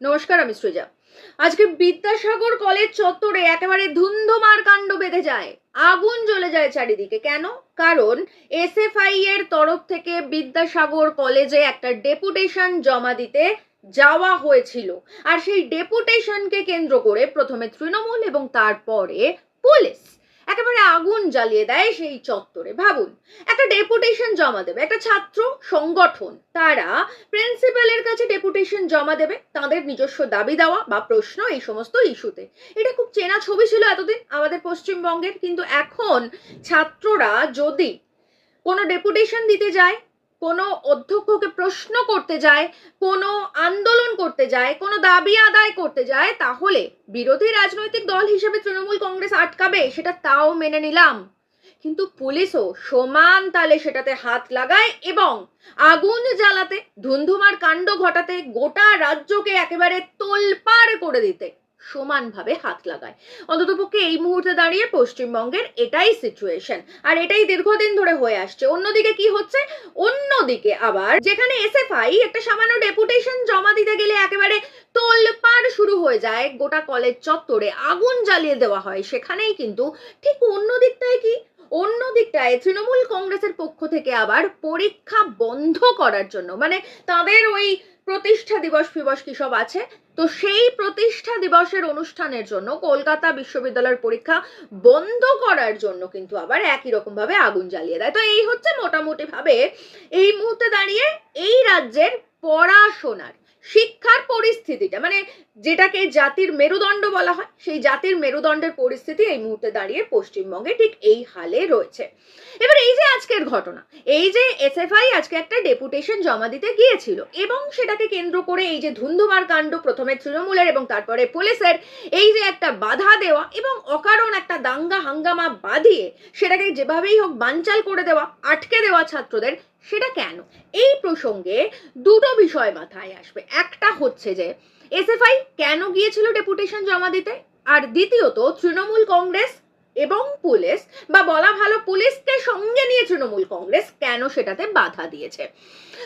নমস্কার, আমি সৃজা। আজকে বিদ্যাসাগর কলেজ চত্বরে একেবারে ধুন্ধুমার কাণ্ড বেঁধে যায়। আগুন জ্বলে যায় চারিদিকে। কেন? কারণ এসএফআই এর তরফ থেকে বিদ্যাসাগর কলেজে একটা ডেপুটেশন জমা দিতে যাওয়া হয়েছিল। আর সেই ডেপুটেশনকে কেন্দ্র করে প্রথমে তৃণমূল এবং তারপরে পুলিশ। একেবারে আগুন জ্বালিয়ে দেয় সেই চত্বরে। ভাবুন, একটা ডেপুটেশন জমা দেবে, একটা ছাত্র সংগঠন, তারা প্রিন্সিপালের কাছে ডেপুটেশন জমা দেবে, তাদের নিজস্ব দাবি দেওয়া বা প্রশ্ন এই সমস্ত ইস্যুতে। এটা খুব চেনা ছবি ছিল এতদিন আমাদের পশ্চিমবঙ্গের, কিন্তু এখন ছাত্ররা যদি কোনো ডেপুটেশন দিতে যায় কোনো অধ্যক্ষকে প্রশ্ন করতে যায়, কোনো আন্দোলন করতে যায়, কোনো দাবি আদায় করতে যায়, তাহলে বিরোধী রাজনৈতিক দল হিসেবে তৃণমূল কংগ্রেস আটকাবে, সেটা তাও মেনে নিলাম। কিন্তু পুলিশও সমান তালে সেটাতে হাত লাগায় এবং আগুন জ্বালাতে ধুন্ধুমার কাণ্ড ঘটাতে গোটা রাজ্যকে একেবারে তোলপাড় করে দিতে। সমানভাবে হাত লাগায়। অন্ততপক্ষে এই মুহূর্তে দাঁড়িয়ে পশ্চিমবঙ্গের এটাই সিচুয়েশন আর এটাই দীর্ঘদিন ধরে হয়ে আসছে। অন্যদিকে কি হচ্ছে? অন্যদিকে আবার যেখানে এসএফআই একটা সামান্য ডেপুটেশন জমা দিতে গেলে একেবারে তোলপাড় শুরু হয়ে যায়। গোটা কলেজ চত্বরে আগুন জ্বালিয়ে দেওয়া হয়। সেখানেই কিন্তু ঠিক অন্য দিকটায় কি? অন্য দিকটায় তৃণমূল কংগ্রেসের পক্ষ থেকে আবার পরীক্ষা বন্ধ করার জন্য। মানে তাদের ওই প্রতিষ্ঠা দিবস ফিবস কি সব আছে? তো সেই প্রতিষ্ঠা দিবসের অনুষ্ঠানের জন্য কলকাতা বিশ্ববিদ্যালয়ের পরীক্ষা বন্ধ করার জন্য কিন্তু আবার একই রকম ভাবে আগুন জ্বালিয়ে দেয়। তো এই হচ্ছে মোটামুটি ভাবে এই মুহূর্তে দাঁড়িয়ে এই রাজ্যের পড়াশোনার শিক্ষার পরিস্থিতিটা। মানে যেটাকে জাতির মেরুদণ্ড বলা হয়, সেই জাতির মেরুদণ্ডের পরিস্থিতি এই মুহূর্তে দাঁড়িয়ে পশ্চিমবঙ্গে ঠিক এই হালে রয়েছে। এবার এই যে আজকের ঘটনা, এই যে এসএফআই আজকে একটা ডেপুটেশন জমা দিতে গিয়েছিল এবং সেটাকে কেন্দ্র করে এই যে ধুন্ধুমার কাণ্ড প্রথমে তৃণমূলের এবং তারপরে পুলিশের, এই যে একটা বাধা দেওয়া এবং অকারণ একটা দাঙ্গা হাঙ্গামা বাঁধিয়ে সেটাকে যেভাবেই হোক বানচাল করে দেওয়া, আটকে দেওয়া ছাত্রদের, সেটা কেন? এই প্রসঙ্গে দুটো বিষয় মাথায় আসবে। একটা হচ্ছে যে এসএফআই কেন গিয়েছিল ডেপুটেশন জমা দিতে? আর দ্বিতীয়ত, তৃণমূল কংগ্রেস এবং পুলিশ বা বলা ভালো পুলিশকে সঙ্গে নিয়ে তৃণমূল কংগ্রেস কেন সেটাতে বাধা দিয়েছে?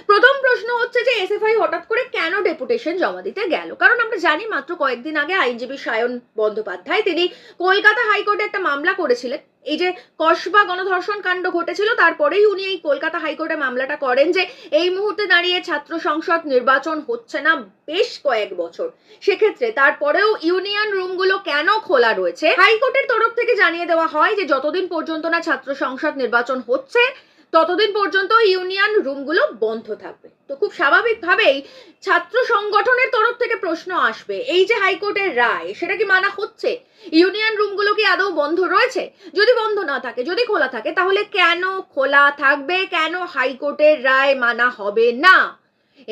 প্রথম প্রশ্ন হচ্ছে যে, এসএফআই হঠাৎ করে কেন ডেপুটেশন জমা দিতে গেল? কারণ আমরা জানি, মাত্র কয়েকদিন আগে আইনজীবী সায়ন বন্দ্যোপাধ্যায় তিনি কলকাতা হাইকোর্টে একটা মামলা করেছিলেন। এই যে কসবা গণধর্ষণ কাণ্ড ঘটেছিল, তারপরেই উনি এই কলকাতা হাইকোর্টে মামলাটা করেন যে এই মুহূর্তে দাঁড়িয়ে ছাত্র সংসদ নির্বাচন হচ্ছে না বেশ কয়েক বছর। সেক্ষেত্রে তারপরেও ইউনিয়ন রুমগুলো কেন খোলা রয়েছে? হাইকোর্টের তরফ থেকে জানিয়ে দেওয়া হয় যে যতদিন পর্যন্ত না ছাত্র সংসদ নির্বাচন হচ্ছে, ততদিন পর্যন্ত ইউনিয়ন রুমগুলো বন্ধ থাকবে। তো খুব স্বাভাবিকভাবেই ছাত্র সংগঠনের তরফ প্রশ্ন আসবে, এই যে হাইকোর্টের রায়, সেটা কি মানা হচ্ছে? ইউনিয়ন রুমগুলো কি আদৌ বন্ধ রয়েছে? যদি বন্ধ না থাকে, যদি খোলা থাকে, তাহলে কেন খোলা থাকবে? কেন হাইকোর্টের রায় মানা হবে না?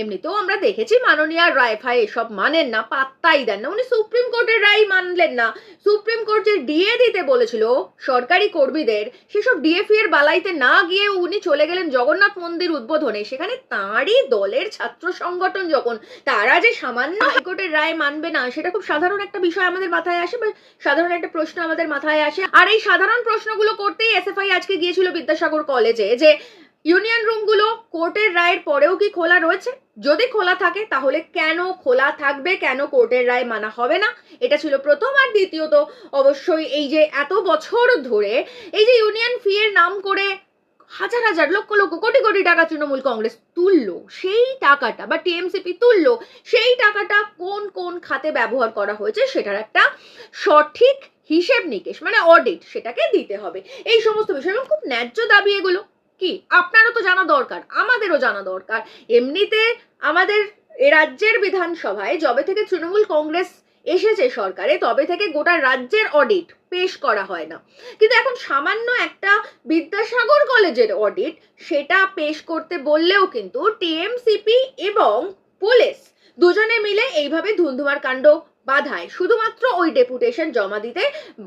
এমনিতেও আমরা দেখেছি মাননীয় রায় ফাই এসব মানেন না, পাত্তাই দেন না। উনি সুপ্রিম কোর্টের রায় মানলেন না। সুপ্রিম কোর্ট যে ডিএ দিতে বলেছিল সরকারি কর্মীদের, সেসব ডিএফি এর বালাইতে না গিয়ে উনি চলে গেলেন জগন্নাথ মন্দির উদ্বোধনে। সেখানে তাঁরই দলের ছাত্র সংগঠন যখন, তারা যে সামান্য হাইকোর্টের রায় মানবে না, সেটা খুব সাধারণ একটা বিষয় আমাদের মাথায় আসে বা সাধারণ একটা প্রশ্ন আমাদের মাথায় আসে। আর এই সাধারণ প্রশ্নগুলো করতেই এসএফআই আজকে গিয়েছিল বিদ্যাসাগর কলেজে যে ইউনিয়ন রুমগুলো কোর্টের রায়ের পরেও কি খোলা রয়েছে? যদি খোলা থাকে, তাহলে কেন খোলা থাকবে? কেন কোর্টের রায় মানা হবে না? এটা ছিল প্রথম আর দ্বিতীয়ত অবশ্যই এই যে এত বছর ধরে এই যে ইউনিয়ন ফি এর নাম করে হাজার হাজার, লক্ষ লক্ষ, কোটি কোটি টাকা তৃণমূল কংগ্রেস তুললো, সেই টাকাটা বা টিএমসিপি তুললো, সেই টাকাটা কোন কোন খাতে ব্যবহার করা হয়েছে সেটার একটা সঠিক হিসেব নিকেশ মানে অডিট সেটাকে দিতে হবে। এই সমস্ত বিষয় এবং খুব ন্যায্য দাবি এগুলো। কি? আপনারও তো জানা দরকার, আমাদেরও জানা দরকার। এমনিতে আমাদের রাজ্যের বিধানসভায় যবে থেকে তৃণমূল কংগ্রেস এসেছে সরকারে, তবে থেকে গোটা রাজ্যের অডিট পেশ করা হয় না। কিন্তু এখন সামান্য একটা বিদ্যাসাগর কলেজের অডিট সেটা পেশ করতে বললেও কিন্তু টিএমসিপি এবং পুলিশ দুজনে মিলে এইভাবে ধুন্ধুমার কাণ্ড বাধায়, শুধুমাত্র ওই ডেপুটেশন জমা দিতে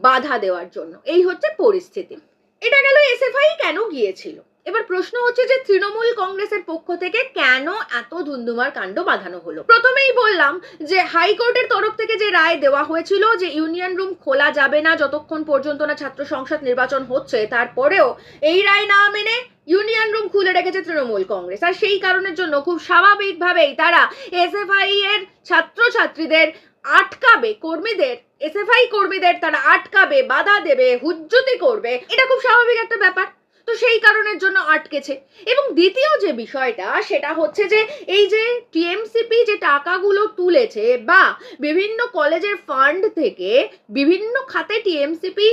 বাধা দেওয়ার জন্য। এই হচ্ছে পরিস্থিতি। এটা গেল এসএফআই কেন গিয়েছিল? এবার প্রশ্ন হচ্ছে যে তৃণমূল কংগ্রেসের পক্ষ থেকে কেন এত ধুন্ধুমার কাণ্ড বাঁধানো হলো? প্রথমেই বললাম যে হাইকোর্টের তরফ থেকে যে রায় দেওয়া হয়েছিল যে ইউনিয়ন রুম খোলা যাবে না যতক্ষণ পর্যন্ত না ছাত্র সংসদ নির্বাচন হচ্ছে, তারপরেও এই রায় না মেনে ইউনিয়ন রুম খুলে রেখেছে তৃণমূল কংগ্রেস। আর সেই কারণের জন্য খুব স্বাভাবিকভাবেই তারা এসএফআই এর ছাত্রছাত্রীদের আটকাবে, কর্মীদের এসএফআই কর্মীদের তারা আটকাবে, বাধা দেবে, হুজ্জতি করবে। এটা খুব স্বাভাবিক একটা ব্যাপার। তো সেই কারণের জন্য আটকেছে। এবং দ্বিতীয় যে বিষয়টা, সেটা হচ্ছে যে এই যে টিএমসিপি যে টাকাগুলো তুলেছে বা বিভিন্ন কলেজের ফান্ড থেকে বিভিন্ন খাতে টিএমসিপি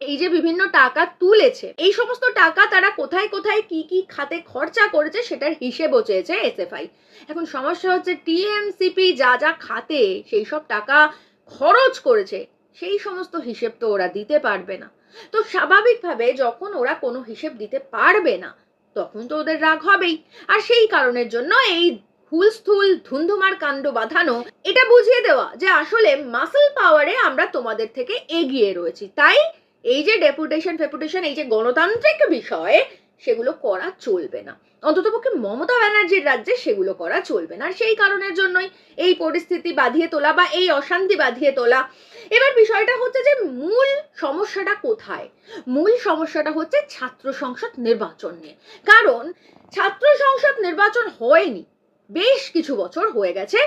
এই যে বিভিন্ন টাকা তুলেছে, এই সমস্ত টাকা তারা কোথায় কোথায় কি কি খাতে খরচা করেছে সেটার হিসেবও চেয়েছে এসএফআই। এখন সমস্যা হচ্ছে টিএমসিপি যা যা খাতে সেই সব টাকা খরচ করেছে, সেই সমস্ত হিসেব তো ওরা দিতে পারবে না। তো স্বাভাবিকভাবে যখন ওরা কোনো হিসেব দিতে পারবে না, তখন তো ওদের রাগ হবেই। আর সেই কারণের জন্য এই হুলস্থুল, ধুন্ধুমার কাণ্ড বাঁধানো, এটা বুঝিয়ে দেওয়া যে আসলে মাসেল পাওয়ারে আমরা তোমাদের থেকে এগিয়ে রয়েছি। তাই এই যে ডেপুটেশন ফেপুটেশন এই যে গণতান্ত্রিক বিষয় সেগুলো করা চলবে না। অন্ততপক্ষে মমতা ব্যানার্জির রাজ্যে সেগুলো করা চলবে না। আর সেই কারণের জন্যই এই পরিস্থিতি বাঁধিয়ে তোলা বা এই অশান্তি বাঁধিয়ে তোলা। এবার বিষয়টা হচ্ছে যে মূল সমস্যাটা কোথায়? মূল সমস্যাটা হচ্ছে ছাত্র সংসদ নির্বাচন নিয়ে। কারণ ছাত্র সংসদ নির্বাচন হয়নি। বেশ কিছু বছর হয়ে গেছে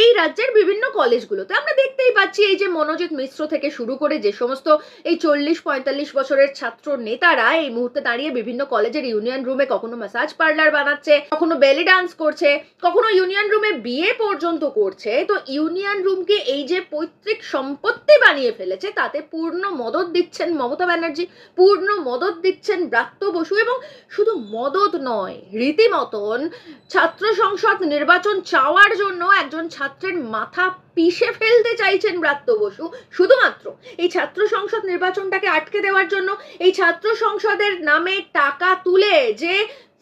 এই রাজ্যের বিভিন্ন কলেজগুলোতে। আমরা দেখতেই পাচ্ছি এই যে মনোজিৎ মিশ্র থেকে শুরু করে যে সমস্ত এই চল্লিশ পঁয়তাল্লিশ বছরের ছাত্র নেতারা এই মুহূর্তে দাঁড়িয়ে বিভিন্ন কলেজের ইউনিয়ন রুমে কখনো ম্যাসাজ পার্লার বানাচ্ছে, কখনো বেলি ডান্স করছে, কখনো ইউনিয়ন রুমে বিয়ে পর্যন্ত করছে। তো ইউনিয়ন রুমকে এই যে পৈতৃক সম্পত্তি বানিয়ে ফেলেছে, তাতে পূর্ণ মদত দিচ্ছেন মমতা ব্যানার্জি, পূর্ণ মদত দিচ্ছেন ব্রাত্য বসু এবং শুধু মদত নয়, রীতিমতন ছাত্র সংসদ নির্বাচন চাওয়ার জন্য একজন ছাত্রের মাথা পিষে ফেলতে চাইছেন ব্রাত্য বসু। শুধুমাত্র এই ছাত্র সংসদ নির্বাচনটাকে আটকে দেওয়ার জন্য এই ছাত্র সংসদের নামে টাকা তুলে যে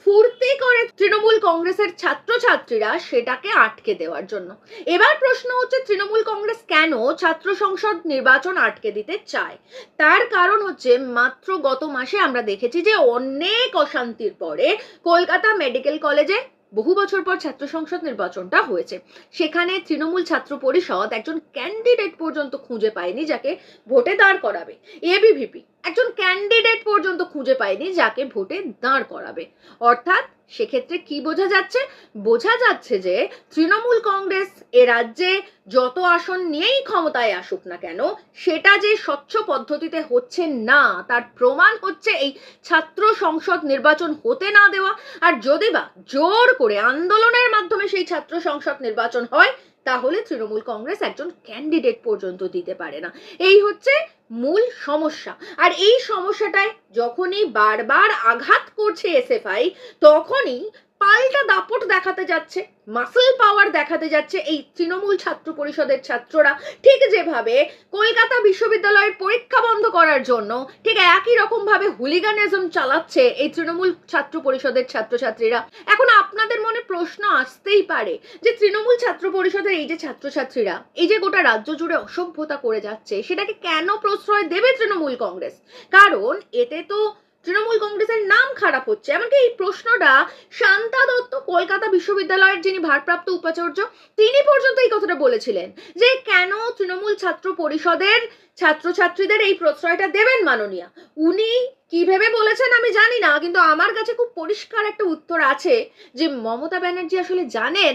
ফুর্তি করে তৃণমূল কংগ্রেসের ছাত্রছাত্রীরা সেটাকে আটকে দেওয়ার জন্য। এবার প্রশ্ন হচ্ছে, তৃণমূল কংগ্রেস কেন ছাত্র সংসদ নির্বাচন আটকে দিতে চায়? তার কারণ হচ্ছে, মাত্র গত মাসে আমরা দেখেছি যে অনেক অশান্তির পরে কলকাতা মেডিকেল কলেজে বহু বছর পর ছাত্র সংসদ নির্বাচনটা হয়েছে। সেখানে তৃণমূল ছাত্র পরিষদ একজন ক্যান্ডিডেট পর্যন্ত খুঁজে পায়নি যাকে ভোটে দাঁড় করাবে। এবিভিপি একজন ক্যান্ডিডেট পর্যন্ত খুঁজে পায়নি যাকে ভোটে দাঁড় করাবে। অর্থাৎ সেক্ষেত্রে কি বোঝা যাচ্ছে? বোঝা যাচ্ছে যে তৃণমূল কংগ্রেস এ রাজ্যে যত আসন নিয়েই ক্ষমতায় আসুক না কেন, সেটা যে স্বচ্ছ পদ্ধতিতে হচ্ছে না, তার প্রমাণ হচ্ছে এই ছাত্র সংসদ নির্বাচন হতে না দেওয়া। আর যদি বা জোর করে আন্দোলনের মাধ্যমে সেই ছাত্র সংসদ নির্বাচন হয়, তাহলে তৃণমূল কংগ্রেস একজন ক্যান্ডিডেট পর্যন্ত দিতে পারে না। এই হচ্ছে মূল সমস্যা। আর এই সমস্যাটায় যখনই বারবার আঘাত করছে এসএফআই তখনই পাল্টা দাপট দেখাতে যাচ্ছে মাসল পাওয়ার দেখাতে যাচ্ছে এই তৃণমূল ছাত্র পরিষদের ছাত্ররা। ঠিক যেভাবে কলকাতা বিশ্ববিদ্যালয়ের পরীক্ষা বন্ধ করার জন্য ঠিক একই রকম ভাবে হুলিগানিজম চালাচ্ছে এই তৃণমূল ছাত্র পরিষদের ছাত্রছাত্রীরা। এখন আপনাদের মনে প্রশ্ন আসতেই পারে যে তৃণমূল ছাত্র পরিষদের এই যে ছাত্রছাত্রীরা, এই যে গোটা রাজ্য জুড়ে অসভ্যতা করে যাচ্ছে, সেটাকে কেন প্রশ্রয় দেবে তৃণমূল কংগ্রেস? কারণ এতে তো তৃণমূল কংগ্রেসের নাম খারাপ হচ্ছে। এমনকি এই প্রশ্নটা শান্তা দত্ত, কলকাতা বিশ্ববিদ্যালয়ের যিনি ভারপ্রাপ্ত উপাচার্য, তিনি পর্যন্ত এই কথাটা বলেছিলেন যে কেন তৃণমূল ছাত্র পরিষদের ছাত্রছাত্রীদের এই প্রশ্রয়টা দেবেন মাননীয়া? উনি কি ভেবে বলেছেন আমি জানি না, কিন্তু আমার কাছে খুব পরিষ্কার একটা উত্তর আছে যে মমতা ব্যানার্জি আসলে জানেন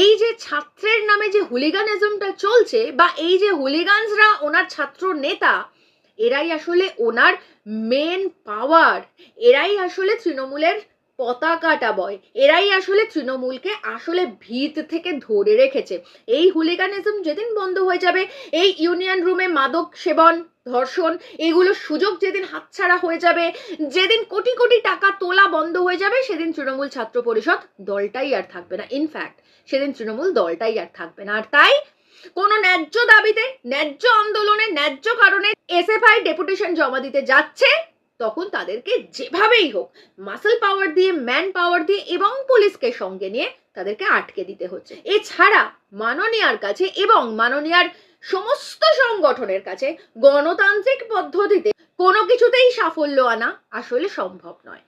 এই যে ছাত্রের নামে যে হুলিগানিজমটা চলছে বা এই যে হুলিগানসরা ওনার ছাত্র নেতা এরাই আসলে ওনার মেন পাওয়ার এরাই আসলে তৃণমূলের পতাকাটা বয়, এরাই আসলে তৃণমূলকে আসলে ভিত থেকে ধরে রেখেছে। এই হুলিগানিজম যেদিন বন্ধ হয়ে যাবে, এই ইউনিয়ন রুমে মাদক সেবন, ধর্ষণ এগুলোর সুযোগ যেদিন হাতছাড়া হয়ে যাবে, যেদিন কোটি কোটি টাকা তোলা বন্ধ হয়ে যাবে, সেদিন তৃণমূল ছাত্র পরিষদ দলটাই আর থাকবে না। ইনফ্যাক্ট সেদিন তৃণমূল দলটাই আর থাকবে না। আর তাই কোনো ন্যায্য দাবিতে, ন্যায্য আন্দোলনে, ন্যায্য কারণে এসএফআই ডেপুটেশন জমা দিতে যাচ্ছে, তখন তাদেরকে যেভাবেই হোক মাসেল পাওয়ার দিয়ে, ম্যান পাওয়ার দিয়ে এবং পুলিশকে সঙ্গে নিয়ে তাদেরকে আটকে দিতে হচ্ছে। এছাড়া মাননীয়ার কাছে এবং মাননীয়ার সমস্ত সংগঠনের কাছে গণতান্ত্রিক পদ্ধতিতে কোনো কিছুতেই সাফল্য আনা আসলে সম্ভব নয়।